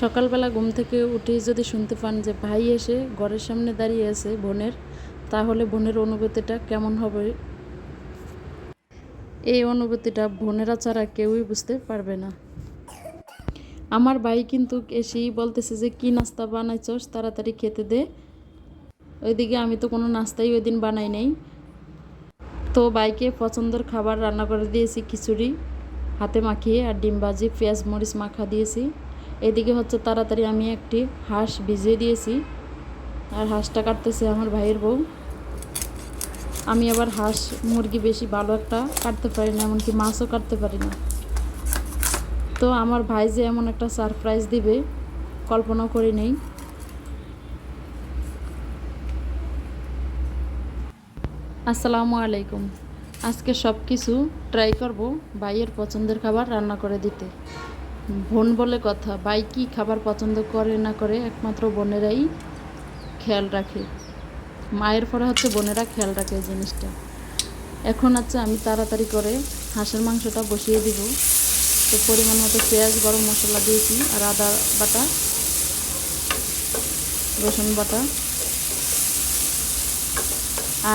সকালবেলা ঘুম থেকে উঠেই যদি শুনতে পান যে ভাই এসে ঘরের সামনে দাঁড়িয়ে আছে বোনের, তাহলে বোনের অনুভূতিটা কেমন হবে? এই অনুভূতিটা বোনেরা ছাড়া কেউই বুঝতে পারবে না। আমার ভাই কিন্তু এসেই বলতেছে যে, কি নাস্তা বানাইছস? তাড়াতাড়ি খেতে দে। ওইদিকে আমি তো কোনো নাস্তাই ওই দিন বানাই নাই। তো বাইকে পছন্দের খাবার রান্না করে দিয়েছি, খিচুড়ি, হাতে মাখিয়ে আর ডিম ভাজি, পেঁয়াজ, মরিচ মাখা দিয়েছি। এদিকে হচ্ছে তাড়াতাড়ি আমি একটি হাঁস ভিজিয়ে দিয়েছি। আর হাঁসটা কাটতেছে আমার ভাইয়ের বউ। আমি আবার হাঁস মুরগি বেশি ভালো একটা কাটতে পারি না, এমনকি মাছও কাটতে পারি না। তো আমার ভাই যে এমন একটা সারপ্রাইজ দিবে কল্পনা করি নেই। আসসালামু আলাইকুম। আজকে সব কিছু ট্রাই করব ভাইয়ের পছন্দের খাবার রান্না করে দিতে। বোন বলে কথা ভাই কী খাবার পছন্দ করে না করে একমাত্র বোনেরাই খেয়াল রাখে। মায়ের পরে হচ্ছে বোনেরা খেয়াল রাখে জিনিসটা। এখন হচ্ছে আমি তাড়াতাড়ি করে হাঁসের মাংসটা বসিয়ে দিব। তো পরিমাণ মতো পেঁয়াজ, গরম মশলা দিয়েছি আর আদা বাটা, রসুন বাটা।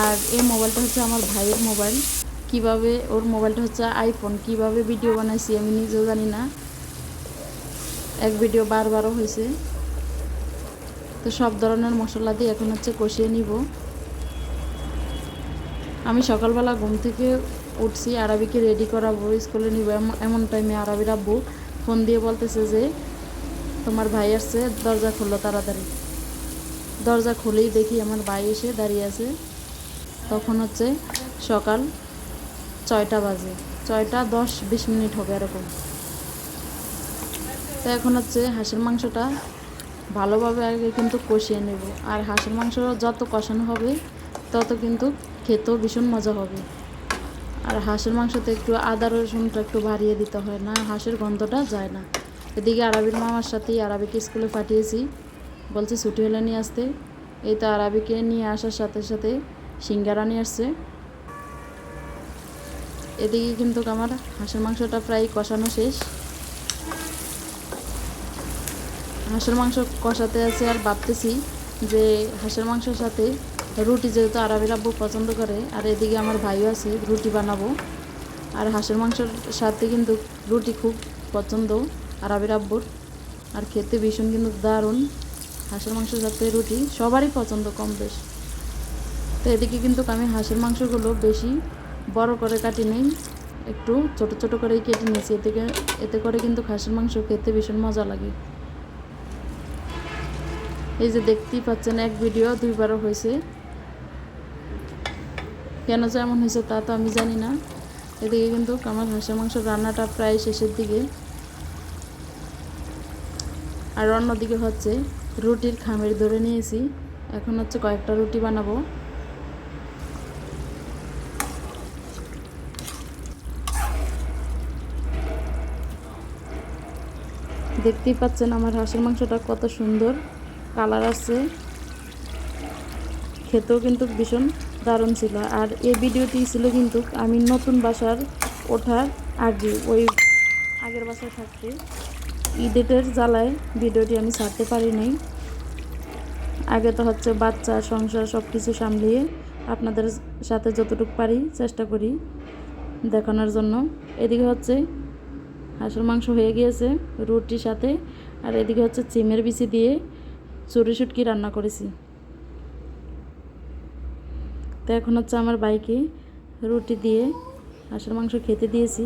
আর এই মোবাইলটা হচ্ছে আমার ভাইয়ের মোবাইল। কীভাবে ওর মোবাইলটা হচ্ছে আইফোন কীভাবে ভিডিও বানাইছি আমি নিজেও জানি না। এক ভিডিও বারবারও হয়েছে। তো সব ধরনের মশলা দিয়ে এখন হচ্ছে কষিয়ে নিব। আমি সকালবেলা ঘুম থেকে উঠছি, আরবিকে রেডি করাবো, স্কুলে নিব, এমন টাইমে আরবির আব্বু ফোন দিয়ে বলতেছে যে, তোমার ভাই আসছে, দরজা খুললো তাড়াতাড়ি। দরজা খুলেই দেখি আমার ভাই এসে দাঁড়িয়ে আছে। তখন হচ্ছে সকাল ছয়টা বাজে, ছয়টা দশ, বিশ মিনিট হবে এরকম। তো এখন হচ্ছে হাঁসের মাংসটা ভালোভাবে আগে কিন্তু কষিয়ে নেব। আর হাঁসের মাংস যত কষানো হবে, তত কিন্তু খেতেও ভীষণ মজা হবে। আর হাঁসের মাংসতে একটু আদা রসুনটা একটু বাড়িয়ে দিতে হয় না, হাঁসের গন্ধটা যায় না। এদিকে আরবির মামার সাথেই আরবিকে স্কুলে পাঠিয়েছি। বলছে ছুটি হলে নিয়ে আসতে। এই তো আরবিকে নিয়ে আসার সাথে সাথে সিঙ্গারা নিয়ে আসছে। এদিকে কিন্তু আমার হাঁসের মাংসটা প্রায় কষানো শেষ। হাঁসের মাংস কষাতে আছে আর ভাবতেছি যে হাঁসের মাংসের সাথে রুটি যেহেতু আরবির আব্বু পছন্দ করে, আর এদিকে আমার ভাইও আছে, রুটি বানাবো। আর হাঁসের মাংসের সাথে কিন্তু রুটি খুব পছন্দ, আরবির আব্বুর। আর খেতে ভীষণ কিন্তু দারুণ। হাঁসের মাংসের সাথে রুটি সবারই পছন্দ কম বেশ। তো এদিকে কিন্তু আমি হাঁসের মাংসগুলো বেশি বড় করে কাটি নেই, একটু ছোট ছোট করেই কেটে নিয়েছি। এতে এতে করে কিন্তু হাঁসের মাংস খেতে ভীষণ মজা লাগে। এই যে দেখতেই পাচ্ছেন, এক ভিডিও দুইবারও হয়েছে। কেন যে এমন হয়েছে তা তো আমি জানি না। এদিকে কিন্তু আমার হাঁসের মাংস রান্নাটা প্রায় শেষের দিকে। আর অন্যদিকে হচ্ছে রুটির খামের ধরে নিয়েছি। এখন হচ্ছে কয়েকটা রুটি বানাবো। দেখতেই পাচ্ছেন আমার হাঁসের মাংসটা কত সুন্দর। কালার আছে। খেতেও কিন্তু ভীষণ দারুণ ছিল। আর এই ভিডিওটি ছিল কিন্তু আমি নতুন বাসার ওঠার আগে, ওই আগের বাসায় থাকতে। ঈদের জ্বালায় ভিডিওটি আমি ছাড়তে পারি নাই। আগে তো হচ্ছে বাচ্চা, সংসার সব কিছু সামলিয়ে আপনাদের সাথে যতটুকু পারি চেষ্টা করি দেখানোর জন্য। এদিকে হচ্ছে হাঁসের মাংস হয়ে গিয়েছে রুটির সাথে, আর এদিকে হচ্ছে চিমের বিচি দিয়ে চুরি শুটকি রান্না করেছি। তো এখন হচ্ছে আমার বাইকে রুটি দিয়ে হাঁসের মাংস খেতে দিয়েছি।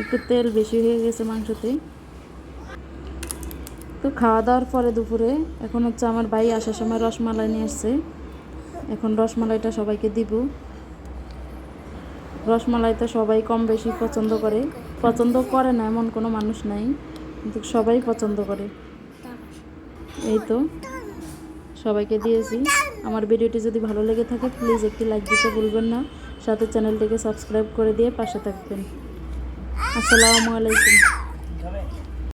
একটু তেল বেশি হয়ে গেছে মাংসতে। তো খাওয়া দাওয়ার পরে দুপুরে এখন হচ্ছে আমার ভাই আসার সময় রসমালাই নিয়ে আসছে। এখন রসমালাইটা সবাইকে দিব। রসমালাই তো সবাই কম বেশি পছন্দ করে। পছন্দ করে না, এমন কোনো মানুষ নাই, কিন্তু সবাই পছন্দ করে। এই তো, সবাইকে দিয়েছি। আমার ভিডিওটি যদি ভালো লেগে থাকে প্লিজ একটি লাইক দিতে ভুলবেন না। সাথে চ্যানেলটিকে সাবস্ক্রাইব করে দিয়ে পাশে থাকবেন। আসসালামু আলাইকুম।